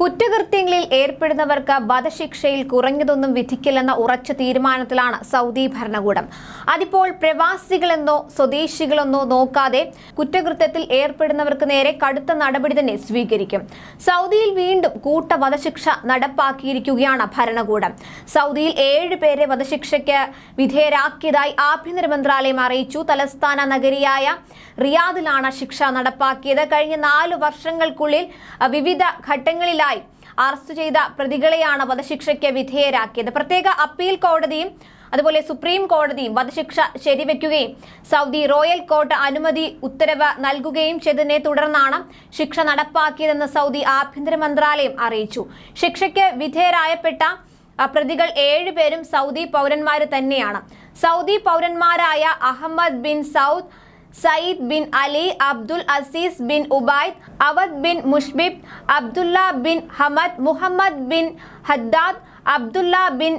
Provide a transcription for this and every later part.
കുറ്റകൃത്യങ്ങളിൽ ഏർപ്പെടുന്നവർക്ക് വധശിക്ഷയിൽ കുറഞ്ഞതൊന്നും വിധിക്കില്ലെന്ന ഉറച്ച തീരുമാനത്തിലാണ് സൗദി ഭരണകൂടം. അതിപ്പോൾ പ്രവാസികളെന്നോ സ്വദേശികളെന്നോ നോക്കാതെ കുറ്റകൃത്യത്തിൽ ഏർപ്പെടുന്നവർക്ക് നേരെ കടുത്ത നടപടി തന്നെ സ്വീകരിക്കും. സൗദിയിൽ വീണ്ടും കൂട്ട വധശിക്ഷ നടപ്പാക്കിയിരിക്കുകയാണ് ഭരണകൂടം. സൗദിയിൽ ഏഴ് പേരെ വധശിക്ഷയ്ക്ക് വിധേയരാക്കിയതായി ആഭ്യന്തര മന്ത്രാലയം അറിയിച്ചു. തലസ്ഥാന നഗരിയായ റിയാദിലാണ് ശിക്ഷ നടപ്പാക്കിയത്. കഴിഞ്ഞ നാലു വർഷങ്ങൾക്കുള്ളിൽ വിവിധ ഘട്ടങ്ങളിലായി അറസ്റ്റ് ചെയ്ത പ്രതികളെയാണ് വധശിക്ഷയ്ക്ക് വിധേയരാക്കിയത്. പ്രത്യേക അപ്പീൽ കോടതിയും അതുപോലെ സുപ്രീം കോടതിയും വധശിക്ഷ ശരിവെക്കുകയും സൗദി റോയൽ കോർട്ട് അനുമതി ഉത്തരവ് നൽകുകയും ചെയ്തതിനെ തുടർന്നാണ് ശിക്ഷ നടപ്പാക്കിയതെന്ന് സൗദി ആഭ്യന്തര മന്ത്രാലയം അറിയിച്ചു. ശിക്ഷയ്ക്ക് വിധേയരായപ്പെട്ട പ്രതികൾ ഏഴുപേരും സൗദി പൗരന്മാർ തന്നെയാണ്. Saudi പൗരന്മാരായ Ahmed bin Saud Sayyid bin Ali Abdul Aziz bin Ubaid Awad bin Mushbib Abdullah bin Hamad Muhammad bin Haddad Abdullah bin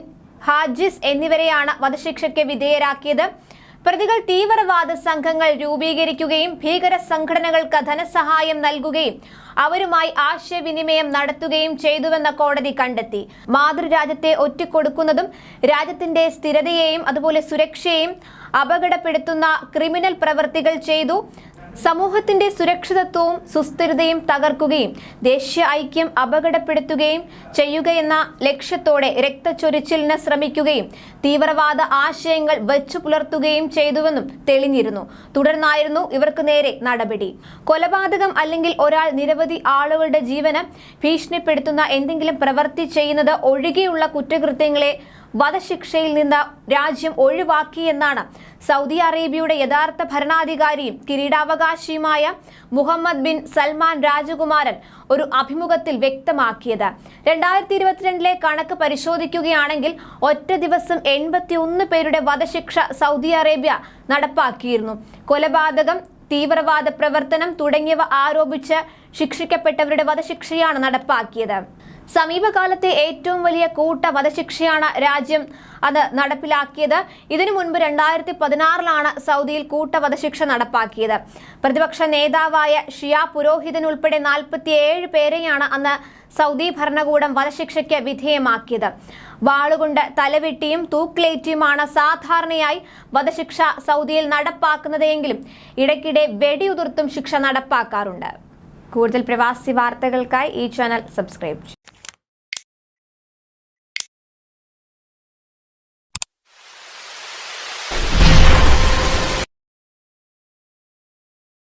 Hajis എന്നിവരെയാണ് വധശിക്ഷയ്ക്ക് വിധേയരാക്കിയത്. പ്രതികൾ തീവ്രവാദ സംഘങ്ങൾ രൂപീകരിക്കുകയും ഭീകര സംഘടനകൾക്ക് ധനസഹായം നൽകുകയും അവരുമായി ആശയവിനിമയം നടത്തുകയും ചെയ്തുവെന്ന കോടതി കണ്ടെത്തി. മാതൃരാജ്യത്തെ ഒറ്റിക്കൊടുക്കുന്നതും രാജ്യത്തിന്റെ സ്ഥിരതയെയും അതുപോലെ സുരക്ഷയെയും അപകടപ്പെടുത്തുന്ന ക്രിമിനൽ പ്രവൃത്തികൾ ചെയ്തു. സമൂഹത്തിന്റെ സുരക്ഷിതത്വവും സുസ്ഥിരതയും തകർക്കുകയും ദേശീയ ഐക്യം അപകടപ്പെടുത്തുകയും ചെയ്യുകയെന്ന ലക്ഷ്യത്തോടെ രക്തച്ചൊരിച്ചിലിന് ശ്രമിക്കുകയും തീവ്രവാദ ആശയങ്ങൾ വെച്ചു പുലർത്തുകയും ചെയ്തുവെന്നും തെളിഞ്ഞിരുന്നു. തുടർന്നായിരുന്നു ഇവർക്ക് നേരെ നടപടി. കൊലപാതകം അല്ലെങ്കിൽ ഒരാൾ നിരവധി ആളുകളുടെ ജീവന് ഭീഷണിപ്പെടുത്തുന്ന എന്തെങ്കിലും പ്രവൃത്തി ചെയ്യുന്നത് ഒഴികെയുള്ള കുറ്റകൃത്യങ്ങളെ വധശിക്ഷയിൽ നിന്ന് രാജ്യം ഒഴിവാക്കിയെന്നാണ് സൗദി അറേബ്യയുടെ യഥാർത്ഥ ഭരണാധികാരിയും കിരീടാവകാശിയുമായ മുഹമ്മദ് ബിൻ സൽമാൻ രാജകുമാരൻ ഒരു അഭിമുഖത്തിൽ വ്യക്തമാക്കിയത്. രണ്ടായിരത്തി ഇരുപത്തിരണ്ടിലെ കണക്ക് പരിശോധിക്കുകയാണെങ്കിൽ ഒറ്റ ദിവസം എൺപത്തി ഒന്ന് പേരുടെ വധശിക്ഷ സൗദി അറേബ്യ നടപ്പാക്കിയിരുന്നു. കൊലപാതകം തീവ്രവാദ പ്രവർത്തനം തുടങ്ങിയവ ആരോപിച്ച് ശിക്ഷിക്കപ്പെട്ടവരുടെ വധശിക്ഷയാണ് നടപ്പാക്കിയത്. സമീപകാലത്തെ ഏറ്റവും വലിയ കൂട്ട വധശിക്ഷയാണ് രാജ്യം അത് നടപ്പിലാക്കിയത്. ഇതിനു മുൻപ് രണ്ടായിരത്തി പതിനാറിലാണ് സൗദിയിൽ കൂട്ട വധശിക്ഷ നടപ്പാക്കിയത്. പ്രതിപക്ഷ നേതാവായ ഷിയ പുരോഹിതൻ ഉൾപ്പെടെ നാൽപ്പത്തിയേഴ് പേരെയാണ് അന്ന് സൗദി ഭരണകൂടം വധശിക്ഷയ്ക്ക് വിധേയമാക്കിയത്. വാളുകൊണ്ട് തലവെട്ടിയും തൂക്കിലേറ്റിയുമാണ് സാധാരണയായി വധശിക്ഷ സൗദിയിൽ നടപ്പാക്കുന്നതെങ്കിലും ഇടയ്ക്കിടെ വെടിയുതിർത്തും ശിക്ഷ നടപ്പാക്കാറുണ്ട്. കൂടുതൽ പ്രവാസി വാർത്തകൾക്കായി ഈ ചാനൽ സബ്സ്ക്രൈബ്